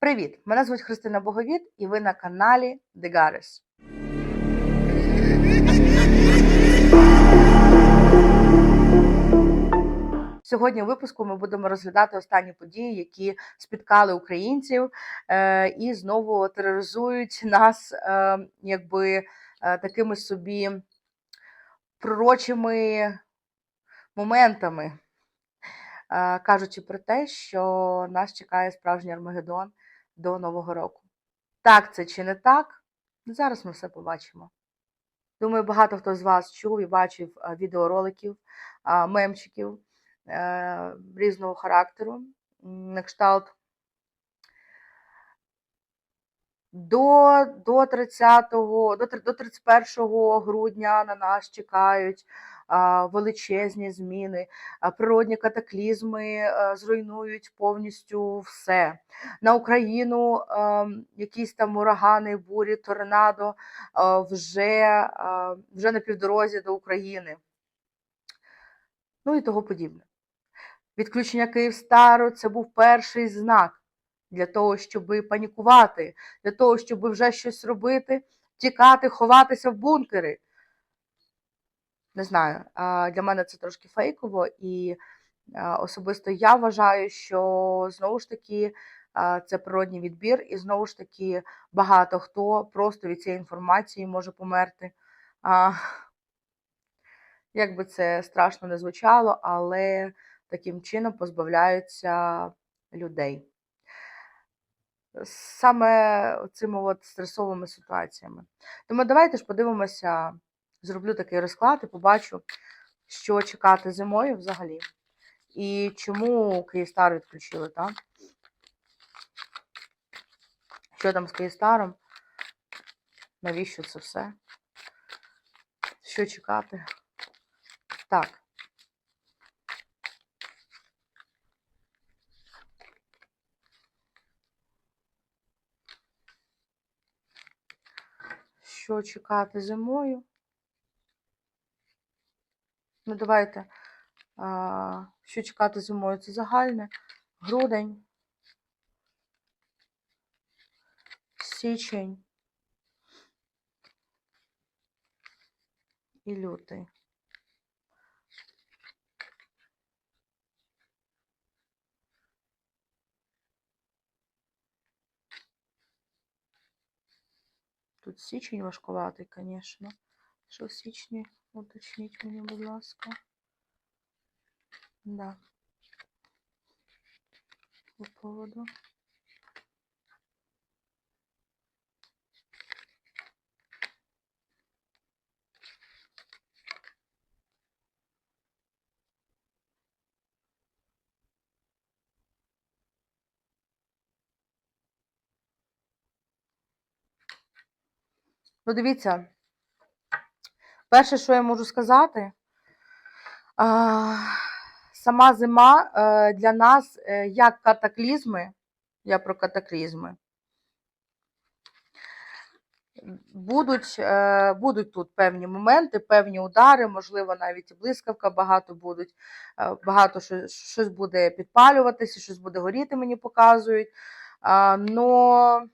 Привіт! Мене звуть Христина Боговіт, і ви на каналі Дегарес. Сьогодні у випуску ми будемо розглядати останні події, які спіткали українців е, і знову тероризують нас е, якби е, такими собі пророчими моментами, е, кажучи про те, що нас чекає справжній Армагеддон до Нового року. Так це чи не так? Зараз ми все побачимо. Думаю, багато хто з вас чув і бачив е, відеороликів, е, мемчиків е, різного характеру. На кшталт до, до 30-го, до, до 31 грудня на нас чекають а, величезні зміни, а, природні катаклізми е, зруйнують повністю все. На Україну ем, якісь там урагани, бурі, торнадо е, вже, е, вже на півдорозі до України. Ну і того подібне. Відключення Київстару це був перший знак для того, щоб панікувати, для того, щоб вже щось робити, тікати, ховатися в бункери. Не знаю, для мене це трошки фейково, і особисто я вважаю, що знову ж таки це природній відбір, і знову ж таки багато хто просто від цієї інформації може померти. Як би це страшно не звучало, але таким чином позбавляються людей. Саме цими от стресовими ситуаціями. Тому давайте ж подивимося, зроблю такий розклад і побачу, що чекати зимою взагалі. І чому Київстар відключили, так? Що там з Київстаром? Навіщо це все? Що чекати? Так. Що чекати зимою? Ну, давайте. А, що чекати зимою? Це загальне. Грудень. Січень. І лютий. Тут січень важкуватий, звісно. Що в січні? Уточніть мені, будь ласка. Да. По поводу. Ну, дивіться, перше, що я можу сказати, сама зима е, для нас е, як катаклізми, я про катаклізми, будуть, е, будуть тут певні моменти, певні удари, можливо, навіть і блискавка багато будуть, багато що, щось буде підпалюватися, щось буде горіти, мені показують. Но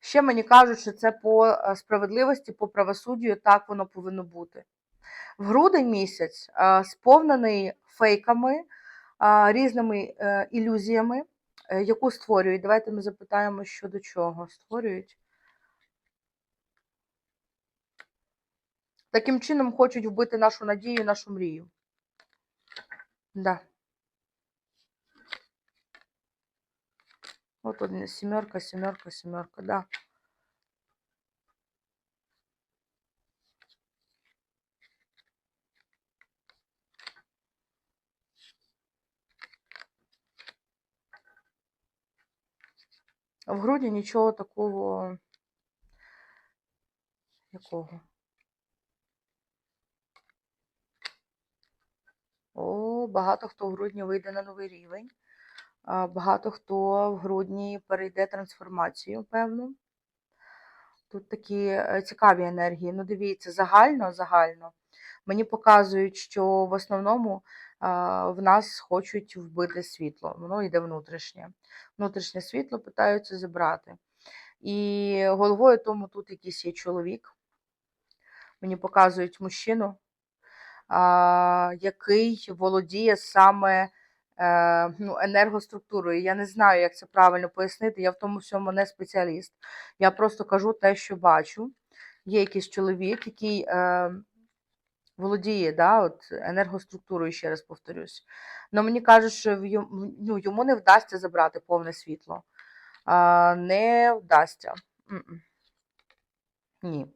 ще мені кажуть, що це по е, справедливості, по правосуддю, так воно повинно бути. В грудень місяць е, сповнений фейками, е, різними ілюзіями, яку створюють. Давайте ми запитаємо, що до чого створюють. Таким чином хочуть вбити нашу надію, нашу мрію. Да. От один сімерка, сімерка, сімерка, да. В грудні нічого такого. Якого? О, багато хто в грудні вийде на новий рівень. Багато хто в грудні перейде трансформацію, певно. Тут такі е, цікаві енергії. Ну, дивіться, загально, загально. Мені показують, що в основному в нас хочуть вбити світло. Воно йде внутрішнє. Внутрішнє світло питаються забрати. І головою тому тут якийсь є чоловік. Мені показують мужчину, який володіє саме ну, енергоструктурою. Я не знаю, як це правильно пояснити. Я в тому всьому не спеціаліст. Я просто кажу те, що бачу. Є якийсь чоловік, який е, володіє да, от, енергоструктурою, ще раз повторюсь. Але мені кажуть, що ну, йому не вдасться забрати повне світло. А, не вдасться. Ні.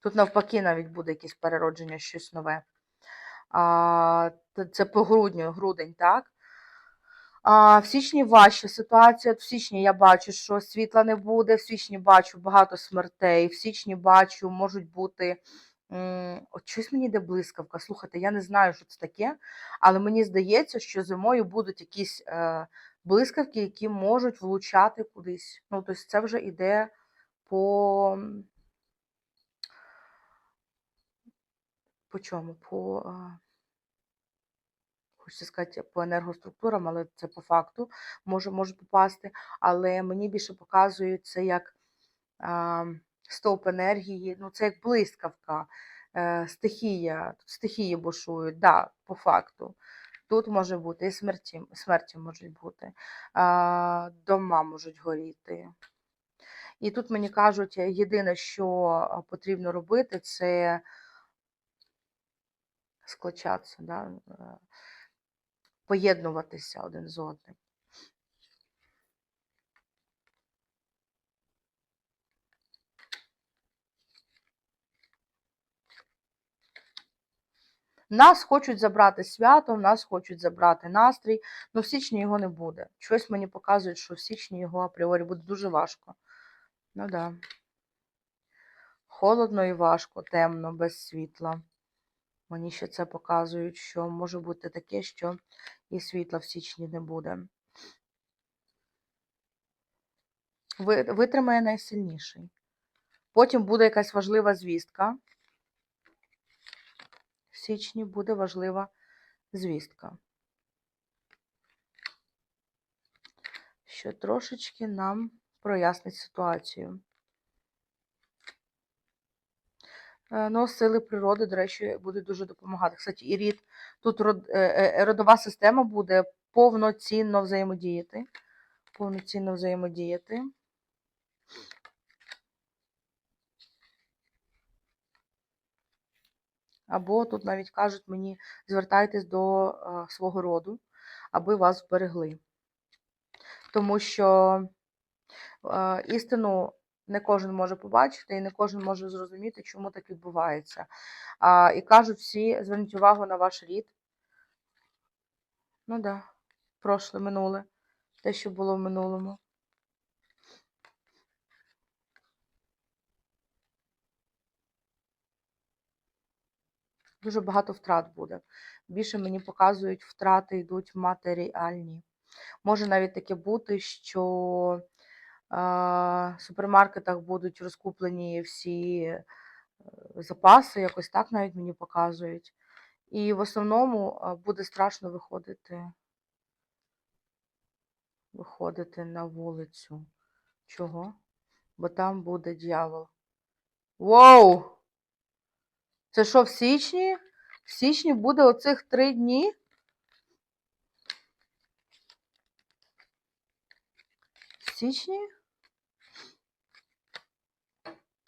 Тут навпаки навіть буде якесь переродження, щось нове. А, це по грудню, грудень, так? А, в січні важча ситуація. В січні я бачу, що світла не буде. В січні бачу багато смертей. В січні бачу, можуть бути. От щось мені йде блискавка. Слухайте, я не знаю, що це таке, але мені здається, що зимою будуть якісь е, блискавки, які можуть влучати кудись. Ну, тобто це вже йде по. По чому? По. Хочеться сказати, по енергоструктурам, але це по факту може, може попасти. Але мені більше показують це як а, стовп енергії, ну це як блискавка, е, стихія, тут стихії бушують, да, по факту. Тут може бути і смерті, смерті можуть бути, а, дома можуть горіти. І тут мені кажуть, е, єдине, що потрібно робити, це склочатися, да? Поєднуватися один з одним. Нас хочуть забрати свято, нас хочуть забрати настрій, але в січні його не буде. Щось мені показують, що в січні його апріорі буде дуже важко. Ну да. Холодно і важко, темно, без світла. Мені ще це показують, що може бути таке, що і світла в січні не буде. Витримає найсильніший. Потім буде якась важлива звістка. В січні буде важлива звістка. Що трошечки нам прояснить ситуацію. Е, Ну, сили природи, до речі, будуть дуже допомагати. Кстати, і рід, тут е, е, родова система буде повноцінно взаємодіяти. Повноцінно взаємодіяти. Або тут навіть кажуть мені, звертайтесь до е, свого роду, аби вас вберегли. Тому що е, істину не кожен може побачити і не кожен може зрозуміти, чому так відбувається. А, і кажуть всі, зверніть увагу на ваш рід. Ну так, да, прошле, минуле, те, що було в минулому. Дуже багато втрат буде. Більше мені показують, втрати йдуть матеріальні. Може навіть таке бути, що супермаркетах будуть розкуплені всі е, запаси, якось так навіть мені показують. І в основному буде страшно виходити, виходити на вулицю. Чого? Бо там буде дьявол. Воу! Це що в січні? В січні буде оцих три дні? В січні?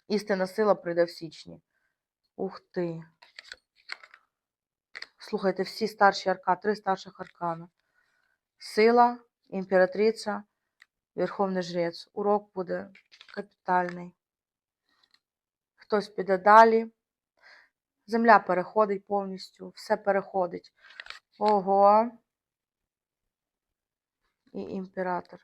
Істинна сила прийде в січні. Ух ти. Слухайте, всі старші аркани, три старших аркана. Сила, імператриця, Верховний жрець. Урок буде капітальний. Хтось піде далі. Земля переходить повністю, все переходить. Ого. І імператор.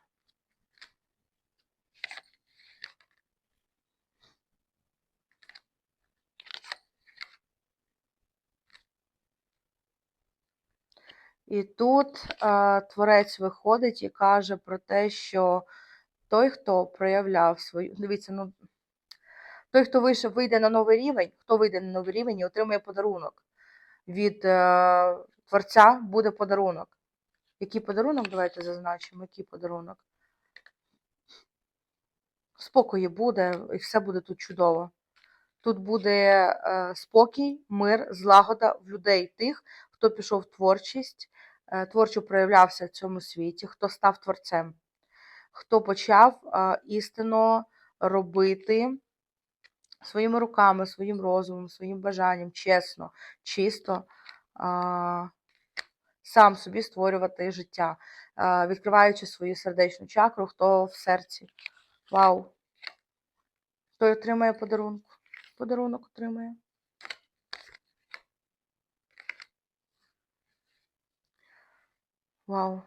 І тут е, творець виходить і каже про те, що той, хто проявляв свою. Дивіться, ну Той, хто вийшов, вийде на новий рівень, хто вийде на новий рівень і отримує подарунок. Від е, Творця буде подарунок. Який подарунок? Давайте зазначимо, який подарунок. Спокої буде, і все буде тут чудово. Тут буде е, спокій, мир, злагода в людей, тих, хто пішов в творчість, творчо проявлявся в цьому світі, хто став творцем, хто почав е, істинно робити своїми руками, своїм розумом, своїм бажанням, чесно, чисто, сам собі створювати життя, відкриваючи свою сердечну чакру, хто в серці. Вау! Той отримає подарунок. Подарунок отримає. Вау.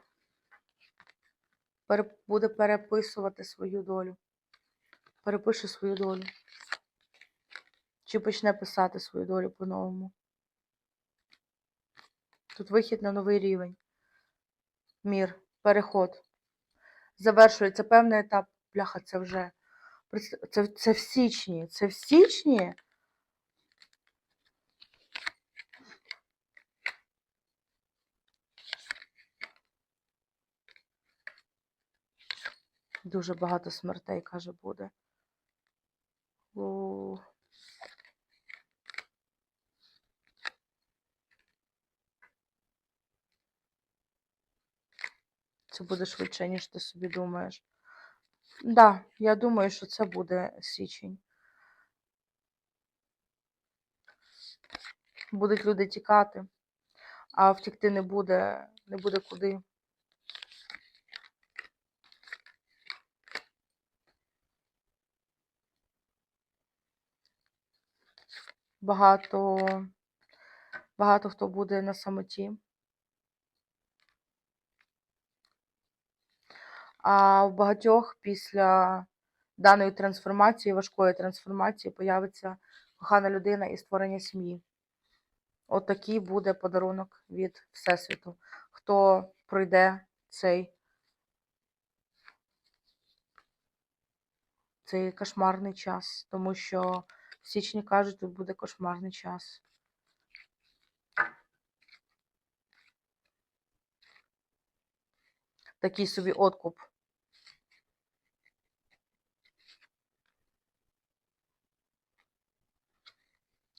Пере- Буде переписувати свою долю. Перепише свою долю. Чи почне писати свою долю по-новому. Тут вихід на новий рівень. Мір, переход. Завершується певний етап. Бляха, це вже. Це, це в січні. Це в січні. Дуже багато смертей, каже, буде. О. Це буде швидше, ніж ти собі думаєш. Так, да, я думаю, що це буде січень. Будуть люди тікати, а втікти не буде, не буде куди. Багато, багато хто буде на самоті. А в багатьох після даної трансформації, важкої трансформації, появиться кохана людина і створення сім'ї. От такий буде подарунок від Всесвіту. Хто пройде цей, цей кошмарний час, тому що в січні кажуть, тут буде кошмарний час. Такий собі откуп.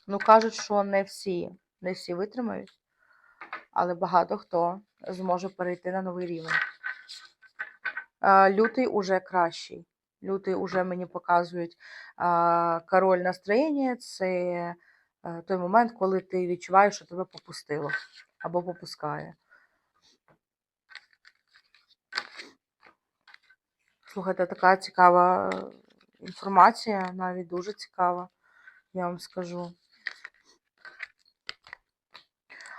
Ну, кажуть, що не всі, не всі витримають, але багато хто зможе перейти на новий рівень. Е, Лютий уже кращий. Лютий уже мені показують король настроєння. Це той момент, коли ти відчуваєш, що тебе попустило або попускає. Слухайте, така цікава інформація, навіть дуже цікава, я вам скажу.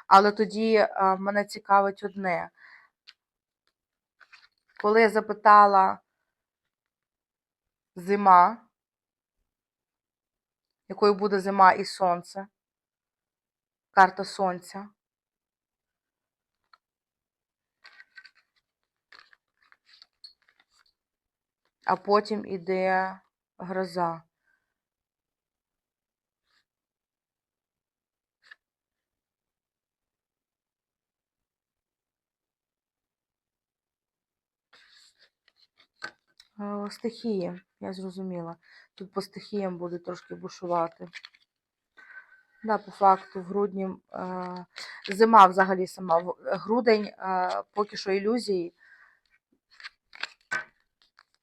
Але тоді мене цікавить одне. Коли я запитала зима, якою буде зима і сонце, карта сонця. А потім іде гроза. Е, Стихії, я зрозуміла. Тут по стихіям буде трошки бушувати. Да, по факту, в грудні е, зима взагалі сама. Грудень е, поки що ілюзії.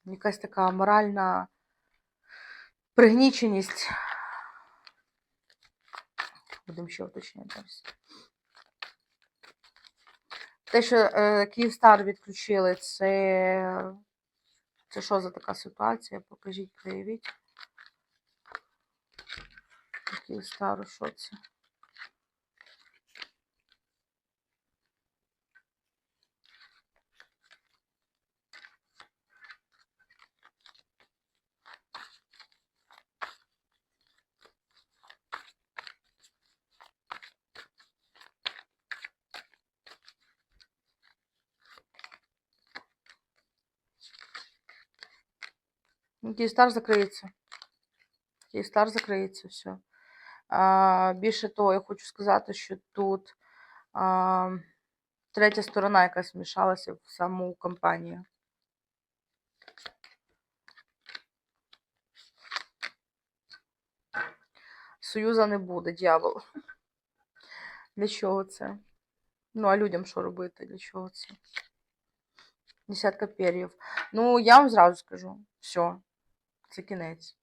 Якась така моральна пригніченість. Будемо ще уточняти. Те, що е, Київстар відключили, це. Це що за така ситуація? Покажіть, проявіть. Київстару, що це? Київстар закриється. Київстар закриється все. А, більше того, я хочу сказати, що тут а, третя сторона якась вмішалася в саму кампанію. Союза не буде, дьявол. Для чого це? Ну, а людям що робити? Для чого це? Десятка пер'їв. Ну, я вам зразу скажу. Все. Це кінець.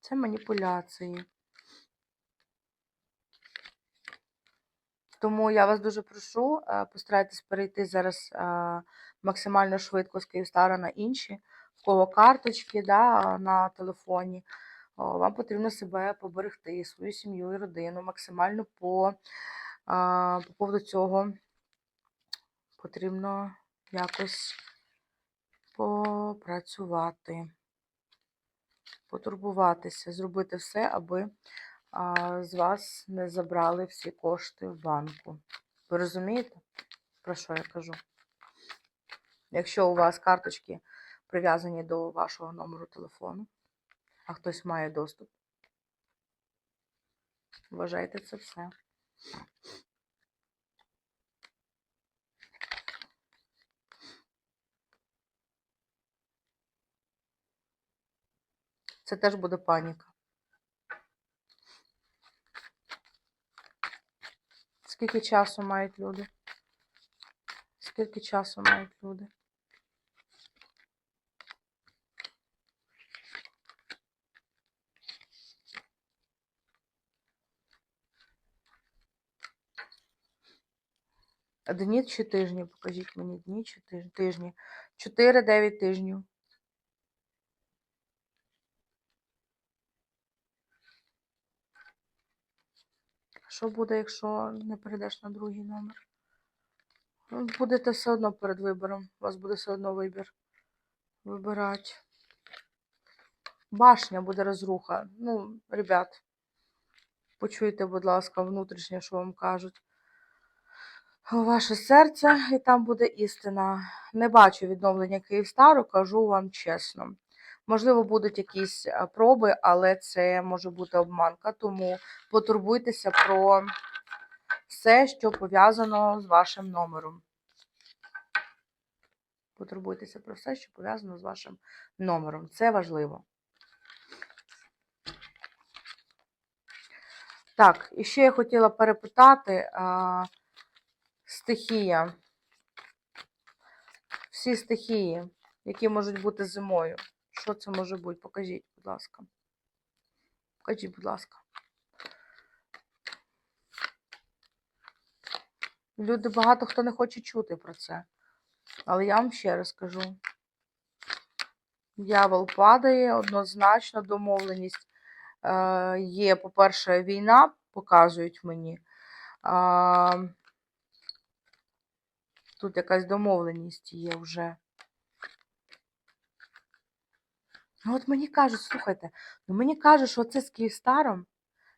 Це маніпуляції. Тому я вас дуже прошу, е, постарайтесь перейти зараз е, максимально швидко з Київстара на інші, в кого карточки да, на телефоні. Вам потрібно себе поберегти, свою сім'ю і родину, максимально по, по поводу цього потрібно якось попрацювати, потурбуватися, зробити все, аби з вас не забрали всі кошти в банку. Ви розумієте, про що я кажу? Якщо у вас карточки прив'язані до вашого номеру телефону, а хтось має доступ, вважайте це все. Це теж буде паніка. Скільки часу мають люди? Скільки часу мають люди? Дні чи тижні? Покажіть мені дні чи тиж- тижні. 4-9 тижнів. Що буде, якщо не перейдеш на другий номер? Ну, Будете все одно перед вибором. У вас буде все одно вибір. Вибирати. Башня буде розруха. Ну, ребят, почуйте, будь ласка, внутрішнє, що вам кажуть. Ваше серце, і там буде істина. Не бачу відновлення Київстару, кажу вам чесно. Можливо, будуть якісь е, проби, але це може бути обманка, тому потурбуйтеся про все, що пов'язано з вашим номером. Потурбуйтеся про все, що пов'язано з вашим номером. Це важливо. Так, і ще я хотіла перепитати а, стихія. Всі стихії, які можуть бути зимою. Що це може бути? Покажіть, будь ласка. Покажіть, будь ласка. Люди багато хто не хоче чути про це. Але я вам ще раз кажу. Дьявол падає, однозначно домовленість е, є, по-перше, війна, показують мені. А, тут якась домовленість є вже. Ну, от мені кажуть, слухайте, ну мені кажуть, що це з Київстаром,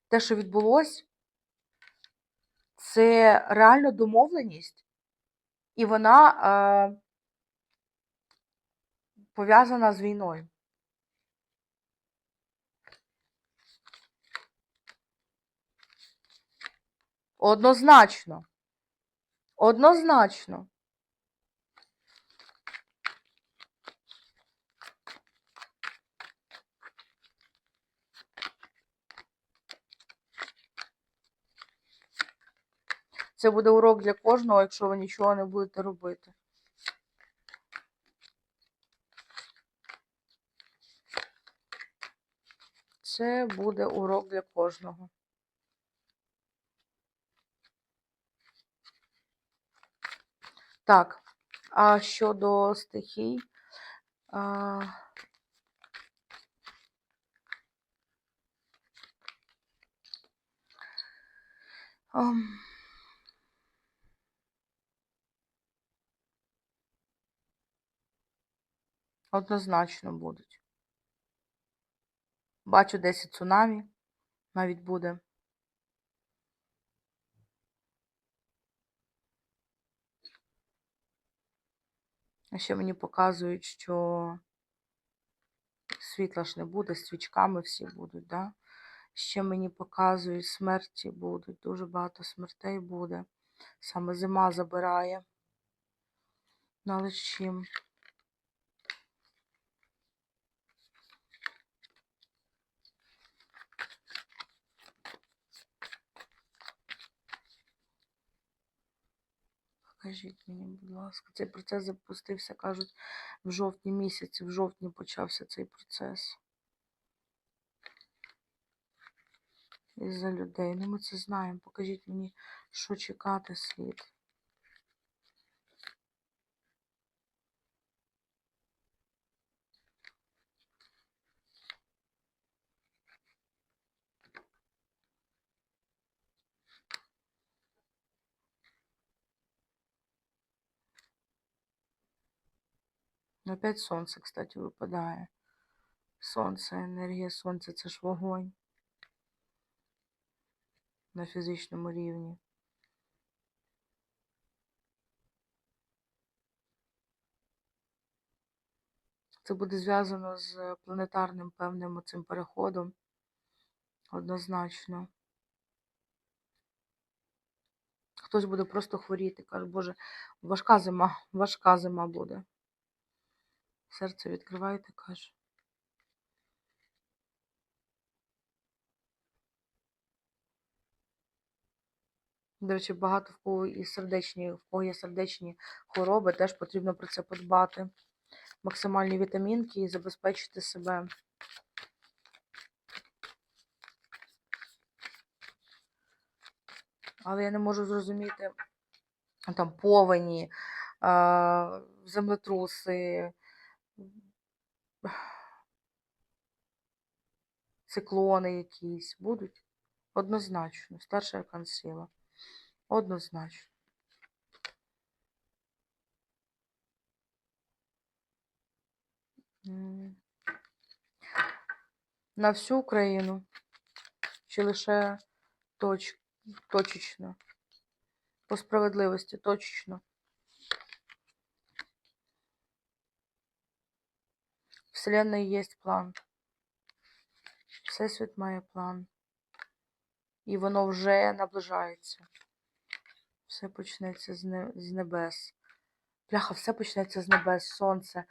те, що відбулось, це реально домовленість, і вона е, пов'язана з війною. Однозначно. Однозначно. Це буде урок для кожного, якщо ви нічого не будете робити. Це буде урок для кожного. Так, а щодо стихій. А... ам, Однозначно будуть. Бачу 10 цунамі навіть буде. А ще мені показують, що Світла ж не буде, свічками всі будуть, да? Ще мені показують, смерті будуть, дуже багато смертей буде. Саме зима забирає. Ну, але чим? Покажіть мені, будь ласка, цей процес запустився, кажуть, в жовтні місяці, в жовтні почався цей процес. І за людей. Ну, ми це знаємо. Покажіть мені, що чекати слід. Опять сонце, кстати, випадає. Сонце, енергія сонця це ж вогонь на фізичному рівні. Це буде зв'язано з планетарним певним цим переходом. Однозначно. Хтось буде просто хворіти, каже, Боже, важка зима, важка зима буде. Серце відкривайте, каже. До речі, багато в кого і сердечні, в кого є сердечні хвороби, теж потрібно про це подбати. Максимальні вітамінки і забезпечити себе. Але я не можу зрозуміти там повені, землетруси, циклони якісь будуть. Однозначно. Старша аркан-сила. Однозначно. На всю Україну. Чи лише точ... точечно? По справедливості, точечно. Вселенної є план. Всесвіт має план. І воно вже наближається. Все почнеться з, не... з небес. Бляха, все почнеться з небес. Сонце.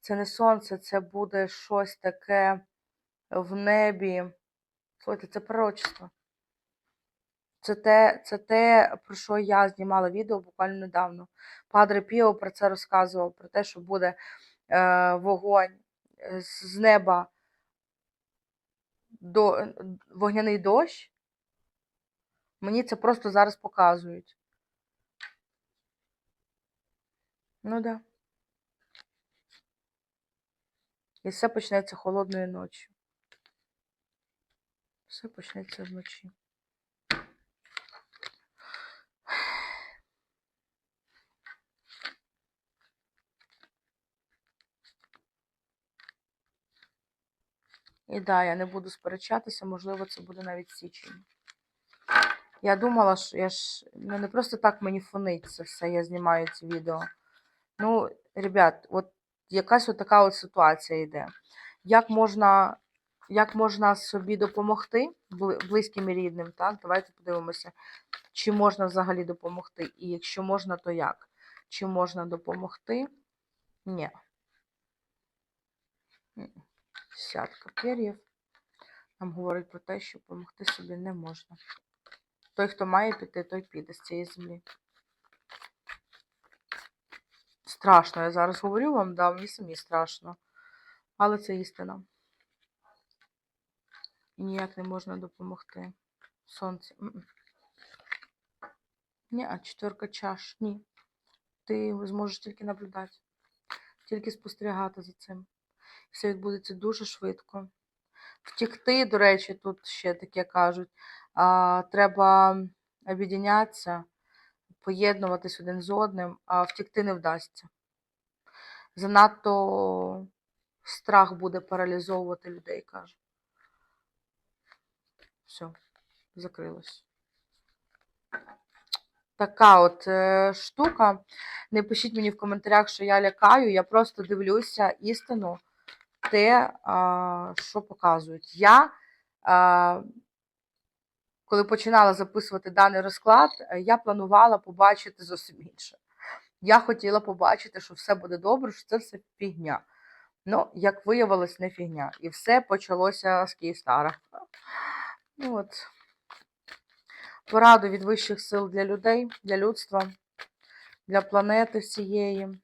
Це не сонце, це буде щось таке в небі. Слухайте, це пророчество. Це те, це те, про що я знімала відео буквально недавно. Падре Піо про це розказував, про те, що буде е, вогонь з з неба до, е, вогняний дощ. Мені це просто зараз показують. Ну да. І все почнеться холодною ночі. Все почнеться вночі. І да, я не буду сперечатися, можливо, це буде навіть січень. Я думала, що я ж ну, не просто так мені фонить це все, я знімаю ці відео. Ну, ребят, от якась от така от ситуація йде. Як можна, як можна собі допомогти близьким і рідним, так? Давайте подивимося, чи можна взагалі допомогти. І якщо можна, то як? Чи можна допомогти? Ні. Десятка пер'їв. Нам говорить про те, що допомогти собі не можна. Той, хто має піти, той піде з цієї землі. Страшно, я зараз говорю вам, да, мені самі страшно. Але це істина. І ніяк не можна допомогти. Сонце. Ні, а четверка чаш. Ні. Ти зможеш тільки наблюдати, тільки спостерігати за цим. Все відбудеться дуже швидко. Втікти, до речі, тут ще таке кажуть. А, треба об'єднятися, поєднуватись один з одним, а втікти не вдасться. Занадто страх буде паралізовувати людей, каже. Все, закрилось. Така от е, штука. Не пишіть мені в коментарях, що я лякаю. Я просто дивлюся істину те, що показують. Я, коли починала записувати даний розклад, я планувала побачити зовсім інше. Я хотіла побачити, що все буде добре, що це все фігня. Ну, як виявилось, не фігня. І все почалося з Київстара. Ну, от. Пораду від вищих сил для людей, для людства, для планети всієї.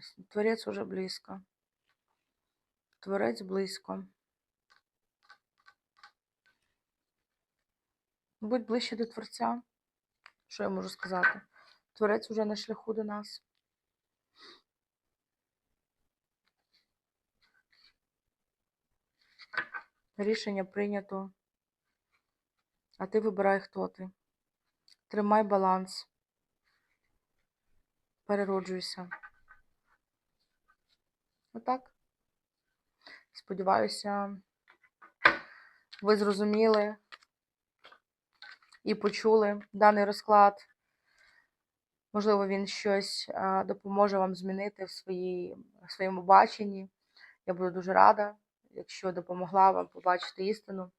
Крисний. Творець уже близько. Творець близько. Будь ближче до Творця. Що я можу сказати? Творець уже на шляху до нас. Рішення прийнято. А ти вибирай, хто ти. Тримай баланс. Перероджуйся. Отак. Сподіваюся, ви зрозуміли і почули даний розклад. Можливо, він щось допоможе вам змінити в, своїй, в своєму баченні. Я буду дуже рада, якщо допомогла вам побачити істину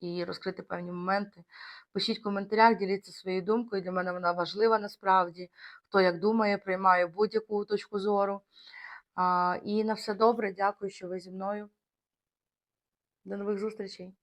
і розкрити певні моменти. Пишіть в коментарях, діліться своєю думкою. Для мене вона важлива насправді. Хто як думає, приймає будь-яку точку зору. І на все добре. Дякую, що ви зі мною. До нових зустрічей!